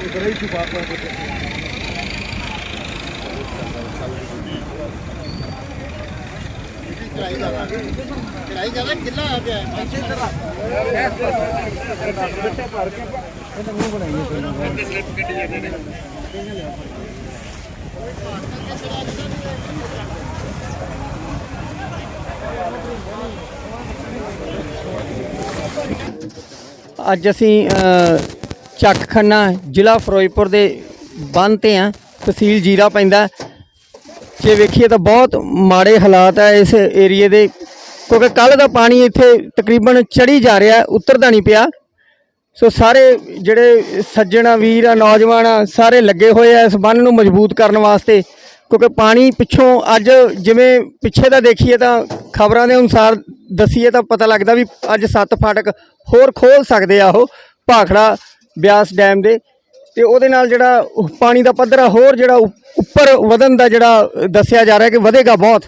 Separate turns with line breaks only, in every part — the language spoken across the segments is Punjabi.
ਉਧਰੇ ਹੀ ਛੁਪਾ ਪਾ ਕੇ ਕਿਰਾਈ ਜ਼ਿਆਦਾ ਕਿਰਾਈ ਜ਼ਿਆਦਾ ਕਿੱਲਾ ਆ ਗਿਆ।
ਅੱਛੇ ਤਰ੍ਹਾਂ ਬੱਚੇ ਭਰ ਕੇ ਇਹਨਾਂ ਨੂੰ ਬਣਾਈਏ ਫਿਰ ਸਲਿੱਪ ਕੱਢੀ ਜਾਂਦੇ ਨੇ ਅੱਜ ਅਸੀਂ ਚੱਕ ਖੰਨਾ ਜ਼ਿਲ੍ਹਾ ਫਿਰੋਜ਼ਪੁਰ ਦੇ ਬੰਨ ਤੇ ਆ ਤਹਿਸੀਲ ਜੀਰਾ ਪੈਂਦਾ ਜੇ ਵੇਖੀਏ ਤਾਂ ਬਹੁਤ ਮਾੜੇ ਹਾਲਾਤ ਹੈ ਇਸ ਏਰੀਏ ਦੇ, ਕਿਉਂਕਿ ਕੱਲ ਦਾ ਪਾਣੀ ਇੱਥੇ ਤਕਰੀਬਨ ਚੜੀ ਜਾ ਰਿਹਾ ਉਤਰਦਾ ਨਹੀਂ ਪਿਆ। ਸੋ ਸਾਰੇ ਜਿਹੜੇ ਸੱਜਣਾ, ਵੀਰ ਆ, ਨੌਜਵਾਨ ਆ, ਸਾਰੇ ਲੱਗੇ ਹੋਏ ਆ ਇਸ ਬੰਨ ਨੂੰ ਮਜ਼ਬੂਤ ਕਰਨ ਵਾਸਤੇ। ਕਿਉਂਕਿ ਪਾਣੀ ਪਿੱਛੋਂ ਅੱਜ ਜਿਵੇਂ ਪਿੱਛੇ ਦਾ ਦੇਖੀਏ ਤਾਂ ਖਬਰਾਂ ਦੇ ਅਨੁਸਾਰ ਦਸੀਏ ਤਾਂ ਪਤਾ ਲੱਗਦਾ ਵੀ ਅੱਜ ਸੱਤ ਫਾਟਕ ਹੋਰ ਖੋਲ ਸਕਦੇ ਆ ਉਹ ਭਾਖੜਾ, ਬਿਆਸ ਡੈਮ ਦੇ। ਤੇ ਉਹਦੇ ਨਾਲ ਜਿਹੜਾ ਪਾਣੀ ਦਾ ਪੱਧਰ ਆ ਹੋਰ ਜਿਹੜਾ ਉ- ਉੱਪਰ ਵਧਣ ਦਾ ਜਿਹੜਾ ਦੱਸਿਆ ਜਾ ਰਿਹਾ ਕਿ ਵਧੇਗਾ ਬਹੁਤ।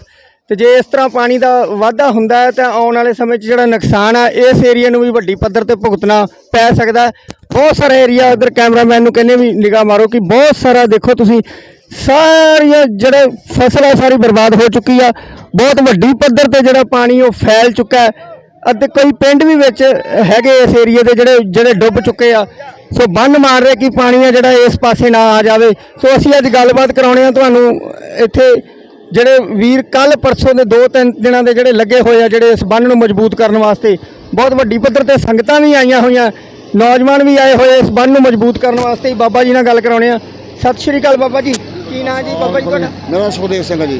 ਤੇ ਜੇ ਇਸ ਤਰ੍ਹਾਂ ਪਾਣੀ ਦਾ ਵਾਧਾ ਹੁੰਦਾ ਹੈ, ਤਾਂ ਆਉਣ ਵਾਲੇ ਸਮੇਂ 'ਚ ਜਿਹੜਾ ਨੁਕਸਾਨ ਆ ਇਸ ਏਰੀਆ ਨੂੰ ਵੀ ਵੱਡੀ ਪੱਧਰ ਤੇ ਭੁਗਤਣਾ ਪੈ ਸਕਦਾ ਬਹੁਤ ਸਾਰਾ ਏਰੀਆ ਉਧਰ ਕੈਮਰਾਮੈਨ ਨੂੰ ਕਹਿੰਦੇ ਵੀ ਨਿਗਾਹ ਮਾਰੋ ਕਿ ਬਹੁਤ ਸਾਰਾ ਦੇਖੋ ਤੁਸੀਂ, ਸਾਰੀਆਂ ਜਿਹੜੇ ਫਸਲ ਆ ਸਾਰੀ ਬਰਬਾਦ ਹੋ ਚੁੱਕੀ ਆ। ਬਹੁਤ ਵੱਡੀ ਪੱਧਰ ਤੇ ਜਿਹੜਾ ਪਾਣੀ ਉਹ ਫੈਲ ਚੁੱਕਾ ਅਤੇ ਕਈ ਪਿੰਡ ਵੀ ਵਿੱਚ ਹੈਗੇ ਇਸ ਏਰੀਏ ਦੇ ਜਿਹੜੇ ਜਿਹੜੇ ਡੁੱਬ ਚੁੱਕੇ ਆ। ਸੋ ਬੰਨ ਮਾਰ ਰਿਹਾ ਕਿ ਪਾਣੀ ਆ ਜਿਹੜਾ ਇਸ ਪਾਸੇ ਨਾ ਆ ਜਾਵੇ। ਸੋ ਅਸੀਂ ਅੱਜ ਗੱਲਬਾਤ ਕਰਾਉਣੇ ਆ, ਤੁਹਾਨੂੰ ਇੱਥੇ ਜਿਹੜੇ ਵੀਰ ਕੱਲ ਪਰਸੋਂ ਦੇ ਦੋ ਤਿੰਨ ਦਿਨਾਂ ਦੇ ਜਿਹੜੇ ਲੱਗੇ ਹੋਏ ਆ ਜਿਹੜੇ ਇਸ ਬੰਨ ਨੂੰ ਮਜ਼ਬੂਤ ਕਰਨ ਵਾਸਤੇ ਬਹੁਤ ਵੱਡੀ ਪੱਧਰ ਤੇ ਸੰਗਤਾਂ ਵੀ ਆਈਆਂ ਹੋਈਆਂ ਨੌਜਵਾਨ ਵੀ ਆਏ ਹੋਏ ਇਸ ਬੰਨ ਨੂੰ ਮਜ਼ਬੂਤ ਕਰਨ ਵਾਸਤੇ। ਹੀ ਬਾਬਾ ਜੀ ਨਾਲ ਗੱਲ ਕਰਾਉਣੇ ਆ। ਸਤਿ ਸ਼੍ਰੀ ਅਕਾਲ ਬਾਬਾ ਜੀ। ਕੀ ਨਾਂ ਜੀ? ਬਾਬਾ ਜੀ ਤੁਹਾਡਾ?
ਮੇਰਾ ਸੁਖਦੇਵ ਸਿੰਘ ਜੀ।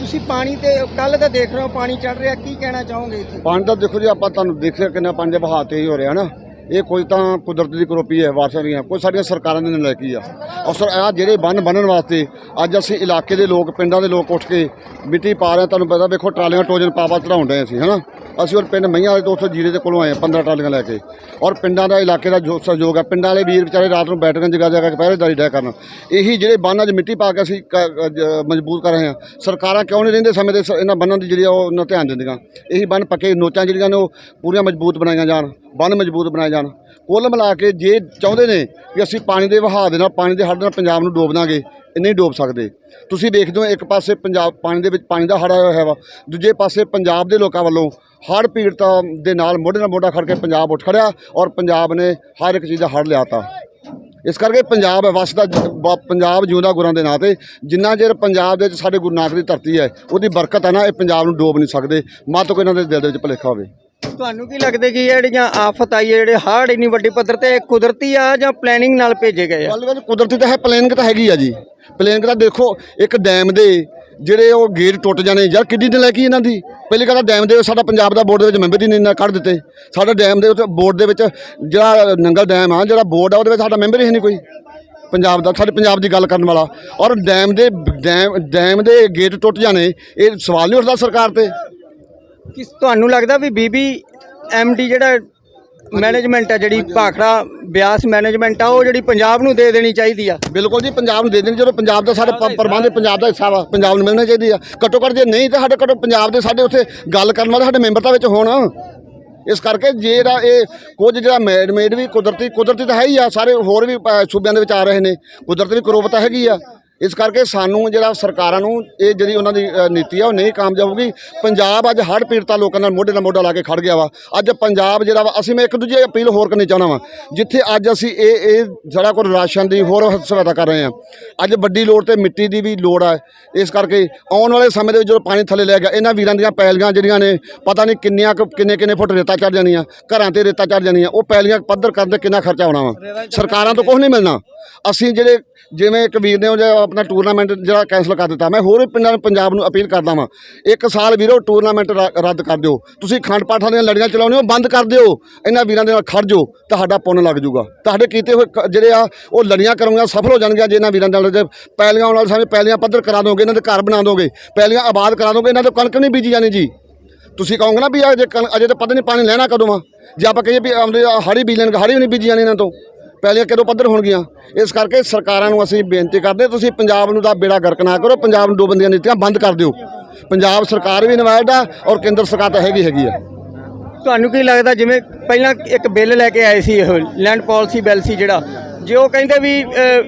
ਤੁਸੀਂ ਪਾਣੀ ਤੇ ਕੱਲ ਦਾ ਦੇਖ ਰਹੇ ਹੋ ਪਾਣੀ ਚੜ ਰਿਹਾ। ਕੀ ਕਹਿਣਾ ਚਾਹੋਗੇ ਇੱਥੇ?
ਪਾਣੀ ਦਾ ਦੇਖੋ ਜੀ ਆਪਾਂ ਤੁਹਾਨੂੰ ਦੇਖਿਆ ਕਿੰਨਾ ਦੇ ਵਹਾਅ ਤੇਜ਼ ਹੋ ਰਿਹਾ ਨਾ ਇਹ ਕੋਈ ਤਾਂ ਕੁਦਰਤ ਦੀ ਕਰੋਪੀ ਹੈ, ਵਾਰਸਾਂ ਦੀਆਂ, ਕੋਈ ਸਾਡੀਆਂ ਸਰਕਾਰਾਂ ਨੇ ਲੈ ਕੇ ਆ। ਔਰ ਸਰ ਆ ਜਿਹੜੇ ਬੰਨ ਬੰਨਣ ਵਾਸਤੇ ਅੱਜ ਅਸੀਂ ਇਲਾਕੇ ਦੇ ਲੋਕ, ਪਿੰਡਾਂ ਦੇ ਲੋਕ ਉੱਠ ਕੇ ਮਿੱਟੀ ਪਾ ਰਹੇ ਤੁਹਾਨੂੰ ਪਤਾ ਵੇਖੋ ਟਰਾਲੀਆਂ ਟੋਜਨ ਪਾ ਚੜਾਉਣ ਡਏ ਅਸੀਂ, ਹਨਾ? ਅਸੀਂ ਔਰ ਪਿੰਡ ਮਈਆਂ ਵਾਲੇ ਤੋਂ ਉੱਥੇ ਜੀਰੇ ਦੇ ਕੋਲੋਂ ਆਏ ਹਾਂ 15 ਟਰਾਲੀਆਂ ਲੈ ਕੇ। ਔਰ ਪਿੰਡਾਂ ਦਾ ਇਲਾਕੇ ਦਾ ਜੋ ਸਹਿਯੋਗ ਹੈ ਪਿੰਡਾਂ ਵਾਲੇ ਵੀਰ ਵਿਚਾਰੇ ਰਾਤ ਨੂੰ ਬੈਠ ਕੇ ਜਗਾ ਜਗਾ ਕੇ ਪਹਿਰੇਦਾਰੀ ਡੈ ਕਰਨ। ਇਹੀ ਜਿਹੜੇ ਬੰਨ ਅੱਜ ਮਿੱਟੀ ਪਾ ਕੇ ਅਸੀਂ ਕ- ਮਜ਼ਬੂਤ ਕਰ ਰਹੇ ਹਾਂ। ਸਰਕਾਰਾਂ ਕਿਉਂ ਨਹੀਂ ਰਹਿੰਦੇ ਸਮੇਂ ਦੇ ਸ- ਇਹਨਾਂ ਬੰਨਾਂ ਦੀ ਜਿਹੜੀ ਆ, ਉਹ ਉਹਨਾਂ ਧਿਆਨ ਦਿੰਦੀਆਂ। ਇਹੀ ਬੰਨ ਪੱਕੇ ਨੋਚਾਂ ਜਿਹੜੀਆਂ ਨੇ, ਉਹ ਪੂਰੀਆਂ ਮਜ਼ਬੂਤ ਬਣਾਈਆਂ ਜਾਣ, ਬੰਨ ਮਜ਼ਬੂਤ ਬਣਾਏ ਜਾਣ। ਕੁੱਲ ਮਿਲਾ ਕੇ ਜੇ ਚਾਹੁੰਦੇ ਨੇ ਕਿ ਅਸੀਂ ਪਾਣੀ ਦੇ ਵਹਾਅ ਦੇ ਨਾਲ, ਪਾਣੀ ਦੇ ਹੱਡ ਨਾਲ ਪੰਜਾਬ ਨੂੰ ਡੋਬ ਦਾਂਗੇ ਨਹੀਂ ਡੋਬ ਸਕਦੇ। ਤੁਸੀਂ ਵੇਖਦੇ ਹੋ ਇੱਕ ਪਾਸੇ ਪੰਜਾਬ ਪਾਣੀ ਦੇ ਵਿੱਚ ਪਾਣੀ ਦਾ ਹੜ੍ਹ ਆਇਆ ਹੋਇਆ ਵਾ, ਦੂਜੇ ਪਾਸੇ ਪੰਜਾਬ ਦੇ ਲੋਕਾਂ ਵੱਲੋਂ ਹੜ੍ਹ ਪੀੜਤਾਂ ਦੇ ਨਾਲ ਮੋਢੇ ਨਾਲ ਮੋਢਾ ਖੜ ਕੇ ਪੰਜਾਬ ਉੱਠ ਖੜਿਆ ਔਰ ਪੰਜਾਬ ਨੇ ਹਰ ਇੱਕ ਚੀਜ਼ ਦਾ ਹੜ੍ਹ ਲਿਆਤਾ। ਇਸ ਕਰਕੇ ਪੰਜਾਬ ਹੈ ਵਸਦਾ ਜ- ਪੰਜਾਬ ਜਿਉਂਦਾ ਗੁਰਾਂ ਦੇ ਨਾਂ ਤੇ। ਜਿੰਨਾ ਚਿਰ ਪੰਜਾਬ ਦੇ ਵਿੱਚ ਸਾਡੇ ਗੁਰੂ ਨਾਨਕ ਦੀ ਧਰਤੀ ਹੈ, ਉਹਦੀ ਬਰਕਤ ਹੈ ਨਾ, ਇਹ ਪੰਜਾਬ ਨੂੰ ਡੋਬ ਨਹੀਂ ਸਕਦੇ। ਮਤ ਕੋਈ ਇਹਨਾਂ ਦੇ ਦਿਲ ਦੇ ਵਿੱਚ ਭੁਲੇਖਾ ਹੋਵੇ।
ਤੁਹਾਨੂੰ ਕੀ ਲੱਗਦਾ ਕਿ ਇਹ ਜਿਹੜੀਆਂ ਆਫਤ ਆਈ ਹੈ, ਜਿਹੜੇ ਹੜ੍ਹ ਇੰਨੀ ਵੱਡੀ ਪੱਧਰ ਤੇ ਇਹ ਕੁਦਰਤੀ ਆ ਜਾਂ ਪਲੈਨਿੰਗ ਨਾਲ ਭੇਜੇ ਗਏ ਆ?
ਗੱਲ ਵਿੱਚ ਕੁਦਰਤੀ ਤਾਂ ਹੈ ਪਲੇਨਿੰਗ ਤਾਂ ਹੈਗੀ ਆ ਜੀ। ਪਲੇਨਿੰਗ ਤਾਂ ਦੇਖੋ, ਇੱਕ ਡੈਮ ਦੇ ਜਿਹੜੇ ਉਹ ਗੇਟ ਟੁੱਟ ਜਾਣੇ, ਯਾਰ ਕਿੱਡੀ ਦਿਨ ਲੈ ਕੇ ਇਹਨਾਂ ਦੀ? ਪਹਿਲੀ ਗੱਲ ਤਾਂ ਡੈਮ ਦੇ ਸਾਡਾ ਪੰਜਾਬ ਦਾ ਬੋਰਡ ਦੇ ਵਿੱਚ ਮੈਂਬਰ ਹੀ ਨਹੀਂ ਨਾ ਕੱਢ ਦਿੱਤੇ। ਸਾਡਾ ਡੈਮ ਦੇ ਉੱਤੇ ਬੋਰਡ ਦੇ ਵਿੱਚ ਜਿਹੜਾ ਨੰਗਲ ਡੈਮ ਆ, ਜਿਹੜਾ ਬੋਰਡ ਆ, ਉਹਦੇ ਵਿੱਚ ਸਾਡਾ ਮੈਂਬਰ ਹੀ ਨਹੀਂ ਕੋਈ। ਪੰਜਾਬ ਦਾ, ਸਾਡੇ ਪੰਜਾਬ ਦੀ ਗੱਲ ਕਰਨ ਵਾਲਾ। ਔਰ ਡੈਮ ਦੇ ਡੈਮ ਡੈਮ ਦੇ ਗੇਟ ਟੁੱਟ ਜਾਣੇ, ਇਹ ਸਵਾਲ ਨਹੀਂ ਉੱਠਦਾ ਸਰਕਾਰ ਤੇ।
ਕਿ ਤੁਹਾਨੂੰ ਲੱਗਦਾ ਵੀ ਬੀਬੀ ਐਮਡੀ ਜਿਹੜਾ ਮੈਨੇਜਮੈਂਟ ਆ ਜਿਹੜੀ ਭਾਖੜਾ ਬਿਆਸ ਮੈਨੇਜਮੈਂਟ ਆ ਉਹ ਜਿਹੜੀ ਪੰਜਾਬ ਨੂੰ ਦੇ ਦੇਣੀ ਚਾਹੀਦੀ ਆ?
ਬਿਲਕੁਲ ਜੀ ਪੰਜਾਬ ਨੂੰ ਦੇ ਦੇਣੀ ਜਦੋਂ ਪੰਜਾਬ ਦਾ ਸਾਡੇ ਪ- ਪ੍ਰਬੰਧ ਪੰਜਾਬ ਦਾ ਹਿੱਸਾ ਵਾ ਪੰਜਾਬ ਨੂੰ ਮਿਲਣਾ ਚਾਹੀਦੀ ਆ। ਘੱਟੋ ਘੱਟ ਜੇ ਨਹੀਂ ਤਾਂ ਸਾਡੇ ਘੱਟੋ ਪੰਜਾਬ ਦੇ ਸਾਡੇ ਉੱਥੇ ਗੱਲ ਕਰਨ ਵਾਲੇ ਸਾਡੇ ਮੈਂਬਰ ਤਾਂ ਵਿੱਚ ਹੋਣ। ਇਸ ਕਰਕੇ ਜੇ ਜਿਹੜਾ ਇਹ ਕੁਝ ਜਿਹੜਾ ਮੈਡ ਮੇਡ ਵੀ ਕੁਦਰਤੀ ਕੁਦਰਤੀ ਤਾਂ ਹੈ ਹੀ ਆ ਸਾਰੇ ਹੋਰ ਵੀ ਅ, ਸੂਬਿਆਂ ਦੇ ਵਿੱਚ ਆ ਰਹੇ ਨੇ। ਕੁਦਰਤ ਵੀ ਕਰੋਪਤ ਹੈਗੀ ਆ। ਇਸ ਕਰਕੇ ਸਾਨੂੰ ਜਿਹੜਾ ਸਰਕਾਰਾਂ ਨੂੰ ਇਹ ਜਿਹੜੀ ਉਹਨਾਂ ਦੀ ਨੀਤੀ ਆ, ਉਹ ਨਹੀਂ ਕਾਮਯਾਬ ਹੋਊਗੀ। ਪੰਜਾਬ ਅੱਜ ਹੜ੍ਹ ਪੀੜਤਾ ਲੋਕਾਂ ਨਾਲ ਮੋਢੇ ਨਾਲ ਮੋਢਾ ਲਾ ਕੇ ਖੜ ਗਿਆ ਵਾ। ਅੱਜ ਪੰਜਾਬ ਜਿਹੜਾ ਵਾ, ਅਸੀਂ ਮੈਂ ਇੱਕ ਦੂਜੇ ਅਪੀਲ ਹੋਰ ਕਰਨੀ ਚਾਹਣਾ ਵਾ, ਜਿੱਥੇ ਅੱਜ ਅਸੀਂ ਇਹ ਇਹ ਜਿਹੜਾ ਕੋਲ ਰਾਸ਼ਨ ਦੀ ਹੋਰ ਸਹਾਇਤਾ ਕਰ ਰਹੇ ਹਾਂ। ਅੱਜ ਵੱਡੀ ਲੋੜ ਤੇ ਮਿੱਟੀ ਦੀ ਵੀ ਲੋੜ ਆ। ਇਸ ਕਰਕੇ ਆਉਣ ਵਾਲੇ ਸਮੇਂ ਦੇ ਵਿੱਚ ਜਦੋਂ ਪਾਣੀ ਥੱਲੇ ਲੈ ਗਿਆ, ਇਹਨਾਂ ਵੀਰਾਂ ਦੀਆਂ ਪੈਲੀਆਂ ਜਿਹੜੀਆਂ ਨੇ, ਪਤਾ ਨਹੀਂ ਕਿੰਨੀਆਂ ਕੁ- ਕਿੰਨੇ ਕਿੰਨੇ ਫੁੱਟ ਰੇਤਾ ਚੜ ਜਾਣੀਆਂ, ਘਰਾਂ ਤੇ ਰੇਤਾ ਚੜ ਜਾਣੀਆਂ, ਉਹ ਪੈਲੀਆਂ ਪੱਧਰ ਕਰਨ ਤੇ ਕਿੰਨਾ ਖਰਚਾ ਆਉਣਾ ਵਾ। ਸਰਕਾਰਾਂ ਤੋਂ ਕੁਝ ਨਹੀਂ ਮਿਲਣਾ। ਅਸੀਂ ਜਿਹੜੇ ਜਿਵੇਂ ਇੱਕ ਵੀਰ ਨੇ ਉਹ ਜਿਹੜਾ ਆਪਣਾ ਟੂਰਨਾਮੈਂਟ ਜਿਹੜਾ ਕੈਂਸਲ ਕਰ ਦਿੱਤਾ, ਮੈਂ ਹੋਰ ਵੀ ਪਿੰਡਾਂ ਨੂੰ ਪੰਜਾਬ ਨੂੰ ਅਪੀਲ ਕਰਦਾ ਵਾਂ, ਇੱਕ ਸਾਲ ਵੀਰੋ ਟੂਰਨਾਮੈਂਟ ਰ- ਰੱਦ ਕਰ ਦਿਓ। ਤੁਸੀਂ ਖੰਡ ਪਾਠਾਂ ਦੀਆਂ ਲੜੀਆਂ ਚਲਾਉਣੇ ਹੋ ਬੰਦ ਕਰ ਦਿਓ। ਇਹਨਾਂ ਵੀਰਾਂ ਦੇ ਨਾਲ ਖੜ ਜਾਓ, ਤੁਹਾਡਾ ਪੁੰਨ ਲੱਗ ਜਾਊਗਾ। ਤੁਹਾਡੇ ਕੀਤੇ ਹੋਏ ਕ- ਜਿਹੜੇ ਆ, ਉਹ ਲੜੀਆਂ ਕਰੂੰਗਾ ਸਫਲ ਹੋ ਜਾਣਗੀਆਂ ਜੇ ਇਹਨਾਂ ਵੀਰਾਂ ਦੇ ਨਾਲ ਜੇ ਪੈਲੀਆਂ ਆਉਣ ਵਾਲੇ ਸਮੇਂ ਪੈਲੀਆਂ ਪੱਧਰ ਕਰਾ ਦੋਗੇ, ਇਹਨਾਂ ਦੇ ਘਰ ਬਣਾ ਦੋਗੇ, ਪੈਲੀਆਂ ਆਬਾਦ ਕਰਾ ਦੋਗੇ, ਇਹਨਾਂ ਤੋਂ ਕਣਕ ਨਹੀਂ ਬੀਜੀ ਜਾਣੀ ਜੀ। ਤੁਸੀਂ ਕਹੋਗੇ ਨਾ ਵੀ ਅਜੇ ਕਣ- ਅਜੇ ਤਾਂ ਪਤਾ ਨਹੀਂ ਪਾਣੀ ਲੈਣਾ ਕਦੋਂ ਆ ਜੇ ਆਪਾਂ ਕਹੀਏ ਵੀ ਆਉਂਦੇ ਆ ਹਾੜੀ ਬੀਜ ਲੈਣਗੇ ਹਾੜੀ ਵੀ ਨਹੀਂ ਬੀਜੀ ਜਾਣੀ ਇਹਨਾਂ ਤੋਂ। ਪਹਿਲੀਆਂ ਕਦੋਂ ਪੱਧਰ ਹੋਣਗੀਆਂ? ਇਸ ਕਰਕੇ ਸਰਕਾਰਾਂ ਨੂੰ ਅਸੀਂ ਬੇਨਤੀ ਕਰਦੇ ਤੁਸੀਂ ਪੰਜਾਬ ਨੂੰ ਦਾ ਬੇੜਾ ਗਰਕ ਨਾ ਕਰੋ ਪੰਜਾਬ ਨੂੰ ਦੋ ਬੰਦੀਆਂ ਨੀਤੀਆਂ ਬੰਦ ਕਰ ਦਿਓ। ਪੰਜਾਬ ਸਰਕਾਰ ਵੀ ਨਵਾਇਦ ਆ ਔਰ ਕੇਂਦਰ ਸਰਕਾਰ ਤਾਂ ਹੈਗੀ ਹੈਗੀ ਆ।
ਤੁਹਾਨੂੰ ਕੀ ਲੱਗਦਾ ਜਿਵੇਂ ਪਹਿਲਾਂ ਇੱਕ ਬਿੱਲ ਲੈ ਕੇ ਆਏ ਸੀ ਇਹ ਲੈਂਡ ਪਾਲਿਸੀ ਬਿੱਲ ਸੀ ਜਿਹੜਾ ਜੇ ਉਹ ਕਹਿੰਦੇ ਵੀ ਅ,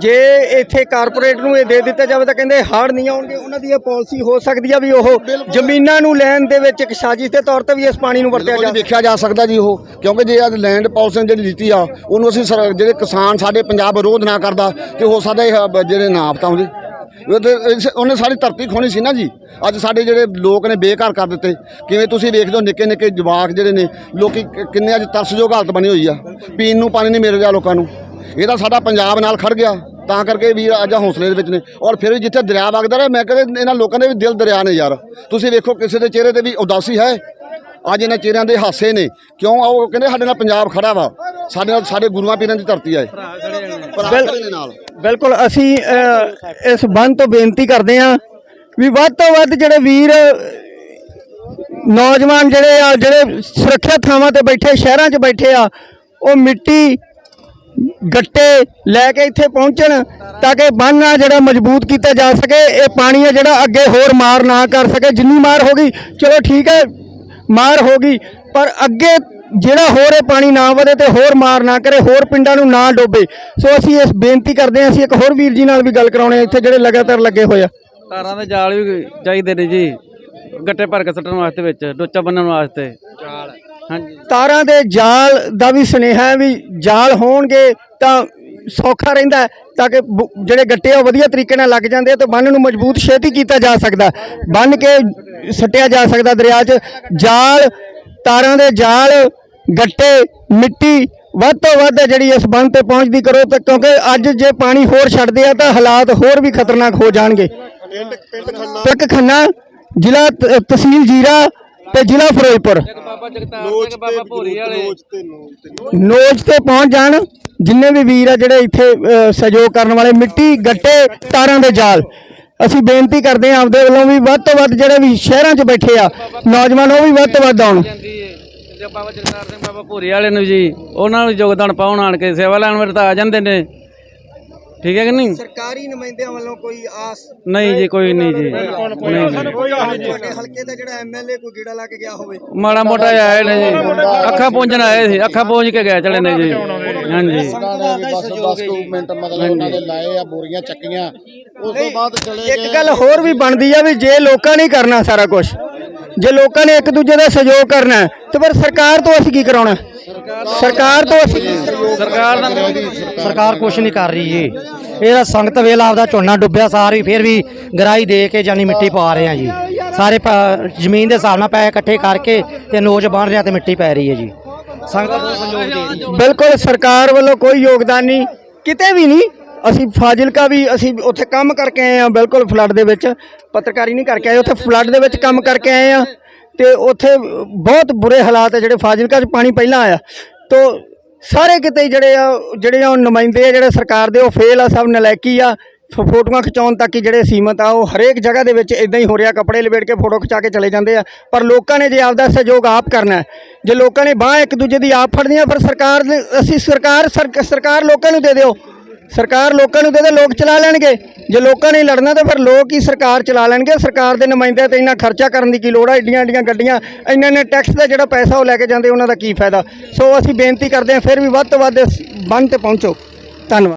ਜੇ ਇੱਥੇ ਕਾਰਪੋਰੇਟ ਨੂੰ ਇਹ ਦੇ ਦਿੱਤਾ ਜਾਵੇ ਤਾਂ ਕਹਿੰਦੇ ਹੜ੍ਹ ਨਹੀਂ ਆਉਣਗੇ ਉਹਨਾਂ ਦੀ ਇਹ ਪਾਲਿਸੀ ਹੋ ਸਕਦੀ ਆ ਵੀ ਉਹ ਜ਼ਮੀਨਾਂ ਨੂੰ ਲੈਣ ਦੇ ਵਿੱਚ ਇੱਕ ਸਾਜ਼ਿਸ਼ ਦੇ ਤੌਰ ਤੇ ਵੀ ਇਸ ਪਾਣੀ ਨੂੰ ਵਰਤਿਆ ਜਾ
ਦੇਖਿਆ ਜਾ ਸਕਦਾ ਜੀ ਉਹ ਕਿਉਂਕਿ ਜੇ ਅੱਜ ਲੈਂਡ ਪਾਲਿਸੀ ਜਿਹੜੀ ਨੀਤੀ ਆ ਉਹਨੂੰ ਅਸੀਂ ਸਰ- ਜਿਹੜੇ ਕਿਸਾਨ ਸਾਡੇ ਪੰਜਾਬ ਵਿਰੋਧ ਨਾ ਕਰਦਾ ਤੇ ਹੋ ਸਕਦਾ ਇਹ ਜਿਹੜੇ ਨਾ ਪਤਾਉਂਦੇ ਉਹ ਤੇ ਇਸ- ਉਹਨੇ ਸਾਡੀ ਧਰਤੀ ਖੋਣੀ ਸੀ ਨਾ ਜੀ। ਅੱਜ ਸਾਡੇ ਜਿਹੜੇ ਲੋਕ ਨੇ ਬੇਘਰ ਕਰ ਦਿੱਤੇ। ਕਿਵੇਂ ਤੁਸੀਂ ਵੇਖਦੇ ਹੋ ਨਿੱਕੇ ਨਿੱਕੇ ਜਵਾਕ ਜਿਹੜੇ ਨੇ ਲੋਕੀ ਕਿੰਨੇ ਅੱਜ ਤਰਸਯੋਗ ਹਾਲਤ ਬਣੀ ਹੋਈ ਆ। ਪੀਣ ਨੂੰ ਪਾਣੀ ਨਹੀਂ ਮਿਲ ਰਿਹਾ ਲੋਕਾਂ ਨੂੰ। ਇਹ ਤਾਂ ਸਾਡਾ ਪੰਜਾਬ ਨਾਲ ਖੜ ਗਿਆ। ਤਾਂ ਕਰਕੇ ਵੀਰ ਅੱਜ ਹੌਸਲੇ ਦੇ ਵਿੱਚ ਨੇ। ਔਰ ਫਿਰ ਵੀ ਜਿੱਥੇ ਦਰਿਆ ਵਗਦਾ ਰਿਹਾ ਮੈਂ ਕਹਿੰਦਾ ਇਹਨਾਂ ਲੋਕਾਂ ਦੇ ਵੀ ਦਿਲ ਦਰਿਆ ਨੇ ਯਾਰ। ਤੁਸੀਂ ਵੇਖੋ ਕਿਸੇ ਦੇ ਚਿਹਰੇ ਤੇ ਵੀ ਉਦਾਸੀ ਹੈ। ਅੱਜ ਇਹਨਾਂ ਚਿਹਰਿਆਂ ਦੇ ਹਾਸੇ ਨੇ। ਕਿਉਂ? ਉਹ ਕਹਿੰਦੇ ਸਾਡੇ ਨਾਲ ਪੰਜਾਬ ਖੜਾ ਵਾ। ਸਾਡੇ ਨਾਲ ਸਾਡੇ ਗੁਰੂਆਂ ਪੀਰਾਂ ਦੀ ਧਰਤੀ ਆ ਨਾਲ।
ਬਿਲਕੁਲ ਅਸੀਂ ਇਸ ਬੰਦ ਤੋਂ ਬੇਨਤੀ ਕਰਦੇ ਹਾਂ ਵੀ ਵੱਧ ਤੋਂ ਵੱਧ ਜਿਹੜੇ ਵੀਰ ਨੌਜਵਾਨ ਜਿਹੜੇ ਆ ਜਿਹੜੇ ਸੁਰੱਖਿਅਤ ਥਾਵਾਂ ਤੇ ਬੈਠੇ ਸ਼ਹਿਰਾਂ 'ਚ ਬੈਠੇ ਆ ਉਹ ਮਿੱਟੀ ਗੱਟੇ ਲੈ ਕੇ ਇੱਥੇ ਪਹੁੰਚਣ ਤਾਂ ਕਿ ਬੰਨ ਆ ਜਿਹੜਾ ਮਜ਼ਬੂਤ ਕੀਤਾ ਜਾ ਸਕੇ, ਇਹ ਪਾਣੀ ਆ ਜਿਹੜਾ ਅੱਗੇ ਹੋਰ ਮਾਰ ਨਾ ਕਰ ਸਕੇ। ਜਿੰਨੀ ਮਾਰ ਹੋ ਗਈ, ਚਲੋ ਠੀਕ ਹੈ, ਮਾਰ ਹੋ ਗਈ, ਪਰ ਅੱਗੇ ਜਿਹੜਾ ਹੋਰ ਇਹ ਪਾਣੀ ਨਾ ਵਧੇ ਤੇ ਹੋਰ ਮਾਰ ਨਾ ਕਰੇ, ਹੋਰ ਪਿੰਡਾਂ ਨੂੰ ਨਾ ਡੋਬੇ। ਸੋ ਅਸੀਂ ਇਸ ਬੇਨਤੀ ਕਰਦੇ ਹਾਂ, ਅਸੀਂ ਇੱਕ ਹੋਰ ਵੀਰ ਜੀ ਨਾਲ ਵੀ ਗੱਲ ਕਰਾਉਣੇ ਇੱਥੇ ਜਿਹੜੇ ਲਗਾਤਾਰ ਲੱਗੇ ਹੋਏ ਆ।
ਤਾਰਾਂ ਦੇ ਜਾਲ ਵੀ ਚਾਹੀਦੇ ਨੇ ਜੀ, ਗੱਟੇ ਭਰ ਕੇ ਸੁੱਟਣ ਵਾਸਤੇ ਵਿੱਚ, ਡੋਚਾ ਬੰਨਣ ਵਾਸਤੇ। ਜਾਲ
ਤਾਰਾਂ ਦੇ ਜਾਲ ਦਾ ਵੀ ਸੁਨੇਹਾ ਹੈ ਵੀ ਜਾਲ ਹੋਣਗੇ ਤਾਂ ਸੌਖਾ ਰਹਿੰਦਾ ਤਾਂ ਕਿ ਬ- ਜਿਹੜੇ ਗੱਟੇ ਆ ਉਹ ਵਧੀਆ ਤਰੀਕੇ ਨਾਲ ਲੱਗ ਜਾਂਦੇ ਆ ਤੇ ਬੰਨ ਨੂੰ ਮਜ਼ਬੂਤ ਛੇਤੀ ਕੀਤਾ ਜਾ ਸਕਦਾ ਬੰਨ ਕੇ ਸੱਟਿਆ ਜਾ ਸਕਦਾ ਦਰਿਆ 'ਚ। ਜਾਲ ਤਾਰਾਂ ਦੇ ਜਾਲ ਗੱਟੇ ਮਿੱਟੀ ਵੱਧ ਤੋਂ ਵੱਧ ਜਿਹੜੀ ਇਸ ਬੰਨ ਤੇ ਪਹੁੰਚਦੀ ਕਰੋ ਤੇ ਕਿਉਂਕਿ ਅੱਜ ਜੇ ਪਾਣੀ ਹੋਰ ਛੱਡਦੇ ਆ ਤਾਂ ਹਾਲਾਤ ਹੋਰ ਵੀ ਖਤਰਨਾਕ ਹੋ ਜਾਣਗੇ। ਪਿੰਡ ਖੰਨਾ ਜ਼ਿਲ੍ਹਾ ਤ- ਤਹਿਸੀਲ ਜੀਰਾ ਤੇ ਜ਼ਿਲ੍ਹਾ ਫਿਰੋਜ਼ਪੁਰ।
ਬਾਬਾ ਜਗਤਾਰ ਸਿੰਘ ਬਾਬਾ ਭੋਰੀ ਵਾਲੇ।
ਨੋਜ ਤੇ ਪਹੁੰਚ ਜਾਣ ਜਿੰਨੇ ਵੀ ਵੀਰ ਆ ਜਿਹੜੇ ਇੱਥੇ ਅ, ਸਹਿਯੋਗ ਕਰਨ ਵਾਲੇ ਮਿੱਟੀ ਗੱਟੇ ਤਾਰਾਂ ਦੇ ਜਾਲ। ਅਸੀਂ ਬੇਨਤੀ ਕਰਦੇ ਹਾਂ ਆਪਦੇ ਵੱਲੋਂ ਵੀ ਵੱਧ ਤੋਂ ਵੱਧ ਜਿਹੜੇ ਵੀ ਸ਼ਹਿਰਾਂ 'ਚ ਬੈਠੇ ਆ ਨੌਜਵਾਨ ਉਹ ਵੀ ਵੱਧ ਤੋਂ ਵੱਧ ਆਉਣ।
ਜਾਂਦੀ ਤੇ ਬਾਬਾ ਜਗਤਾਰ ਸਿੰਘ ਬਾਬਾ ਭੋਰੀ ਵਾਲੇ ਨੂੰ ਜੀ ਉਹਨਾਂ ਨੂੰ ਯੋਗਦਾਨ ਪਾਉਣ ਆਣ ਕੇ ਸੇਵਾ ਲੈਣ ਵੇਲੇ ਤਾਂ ਆ ਜਾਂਦੇ ਨੇ। ਠੀਕ ਹੈ ਕਿ ਨਹੀਂ?
ਸਰਕਾਰੀ ਨੁਮਾਇੰਦਿਆਂ ਵੱਲੋਂ ਕੋਈ ਆਸ
ਨਹੀਂ ਜੀ ਕੋਈ ਨਹੀਂ ਜੀ। ਨਹੀਂ ਜੀ।
ਤੁਹਾਡੇ ਹਲਕੇ ਦਾ ਜਿਹੜਾ ਐਮਐਲਏ ਕੋਈ ਗੀੜਾ ਲਾ ਕੇ ਗਿਆ ਹੋਵੇ।
ਮਾੜਾ ਮੋਟਾ ਜਿਹਾ ਆਏ ਨੇ ਜੀ। ਅੱਖਾਂ ਪੂੰਝਣ ਆਏ ਸੀ। ਅੱਖਾਂ ਪੂੰਝ ਕੇ ਗਏ ਚਲੇ ਨੇ ਜੀ। ਹਾਂਜੀ।
ਬਸ 10 ਮਿੰਟ ਮਤਲਬ ਉਹਨਾਂ ਦੇ ਲਾਏ ਆ ਬੋਰੀਆਂ ਚੱਕੀਆਂ। ਉਸ ਤੋਂ ਬਾਅਦ ਚਲੇ
ਇੱਕ ਗੱਲ ਹੋਰ ਵੀ ਬਣਦੀ ਆ ਵੀ ਜੇ ਲੋਕਾਂ ਨੇ ਹੀ ਕਰਨਾ ਸਾਰਾ ਕੁਝ ਜੇ ਲੋਕਾਂ ਨੇ ਇੱਕ ਦੂਜੇ ਦਾ ਸਹਿਯੋਗ ਕਰਨਾ ਤੇ ਫਿਰ ਸਰਕਾਰ ਤੋਂ ਅਸੀਂ ਕੀ ਕਰਾਉਣਾ ਸਰਕਾਰ ਤੋਂ ਅਸੀਂ?
ਸਰਕਾਰ ਦਾ
ਸਰਕਾਰ ਕੁਛ ਨਹੀਂ ਕਰ ਰਹੀ ਜੀ। ਇਹਦਾ ਸੰਗਤ ਵੇਲਾ ਆਪਦਾ ਝੋਨਾ ਡੁੱਬਿਆ ਸਾਰੀ ਫਿਰ ਵੀ ਗਰਾਈ ਦੇ ਕੇ ਜਾਨੀ ਮਿੱਟੀ ਪਾ ਰਹੇ ਆ ਜੀ। ਸਾਰੇ ਜ਼ਮੀਨ ਦੇ ਹਿਸਾਬ ਨਾਲ ਪੈਸੇ ਇਕੱਠੇ ਕਰਕੇ ਤੇ ਨੋਜ ਬਣ ਰਿਹਾ ਤੇ ਮਿੱਟੀ ਪੈ ਰਹੀ ਹੈ ਜੀ। ਸੰਗਤ ਨੂੰ ਸਹਿਯੋਗ ਦੇ ਰਹੀ ਹੈ।
ਬਿਲਕੁਲ ਸਰਕਾਰ ਵੱਲੋਂ ਕੋਈ ਯੋਗਦਾਨ ਨਹੀਂ ਕਿਤੇ ਵੀ ਨਹੀਂ ਅਸੀਂ ਫਾਜ਼ਿਲਕਾ ਵੀ ਅਸੀਂ ਉੱਥੇ ਕੰਮ ਕਰਕੇ ਆਏ ਆ ਬਿਲਕੁਲ ਫਲੱਡ ਦੇ ਵਿੱਚ, ਪੱਤਰਕਾਰੀ ਨਹੀਂ ਕਰਕੇ ਆਏ, ਉੱਥੇ ਫਲੱਡ ਦੇ ਵਿੱਚ ਕੰਮ ਕਰਕੇ ਆਏ ਆ ਤੇ ਉੱਥੇ ਬਹੁਤ ਬੁਰੇ ਹਾਲਾਤ ਹੈ ਜਿਹੜੇ ਫਾਜ਼ਿਲਕਾ 'ਚ ਪਾਣੀ ਪਹਿਲਾਂ ਆਇਆ। ਤੋ ਸਾਰੇ ਕਿਤੇ ਜਿਹੜੇ ਆ ਜਿਹੜੇ ਆ ਉਹ ਨੁਮਾਇੰਦੇ ਆ, ਜਿਹੜੇ ਸਰਕਾਰ ਦੇ, ਉਹ ਫੇਲ ਆ, ਸਭ ਨਲਾਇਕੀ ਆ। ਫੋਟੋਆਂ ਖਿਚਾਉਣ ਤੱਕ ਹੀ ਜਿਹੜੇ ਸੀਮਤ ਆ, ਉਹ ਹਰੇਕ ਜਗ੍ਹਾ ਦੇ ਵਿੱਚ ਇਦਾਂ ਹੀ ਹੋ ਰਿਹਾ, ਕੱਪੜੇ ਲਪੇਟ ਕੇ ਫੋਟੋ ਖਿਚਾ ਕੇ ਚਲੇ ਜਾਂਦੇ ਆ। ਪਰ ਲੋਕਾਂ ਨੇ ਜੇ ਆਪਦਾ ਸਹਿਯੋਗ ਆਪ ਕਰਨਾ ਜੇ ਲੋਕਾਂ ਨੇ ਬਾਹ ਇੱਕ ਦੂਜੇ ਦੀ ਆਪ ਫੜਨੀ ਆ, ਫਿਰ ਸਰਕਾਰ ਅਸੀਂ ਸਰਕਾਰ ਸਰਕ- ਸਰਕਾਰ ਲੋਕਾਂ ਨੂੰ ਦੇ ਦਿਓ। ਸਰਕਾਰ ਲੋਕਾਂ ਨੂੰ ਦੇ ਦੇ, ਲੋਕ ਚਲਾ ਲੈਣਗੇ। ਜੇ ਲੋਕਾਂ ਨੇ ਲੜਨਾ ਤਾਂ ਫਿਰ ਲੋਕ ਹੀ ਸਰਕਾਰ ਚਲਾ ਲੈਣਗੇ। ਸਰਕਾਰ ਦੇ ਨੁਮਾਇੰਦੇ ਤੇ ਇੰਨਾ ਖਰਚਾ ਕਰਨ ਦੀ ਕੀ ਲੋੜ ਆ? ਏਡੀਆਂ ਏਡੀਆਂ ਗੱਡੀਆਂ, ਇੰਨੇ ਇੰਨੇ ਟੈਕਸ ਦਾ ਜਿਹੜਾ ਪੈਸਾ ਉਹ ਲੈ ਕੇ ਜਾਂਦੇ, ਉਹਨਾਂ ਦਾ ਕੀ ਫਾਇਦਾ? ਸੋ ਅਸੀਂ ਬੇਨਤੀ ਕਰਦੇ ਹਾਂ, ਫਿਰ ਵੀ ਵੱਧ ਤੋਂ ਵੱਧ ਇਸ ਬੰਨ ਤੇ ਪਹੁੰਚੋ। ਧੰਨਵਾਦ।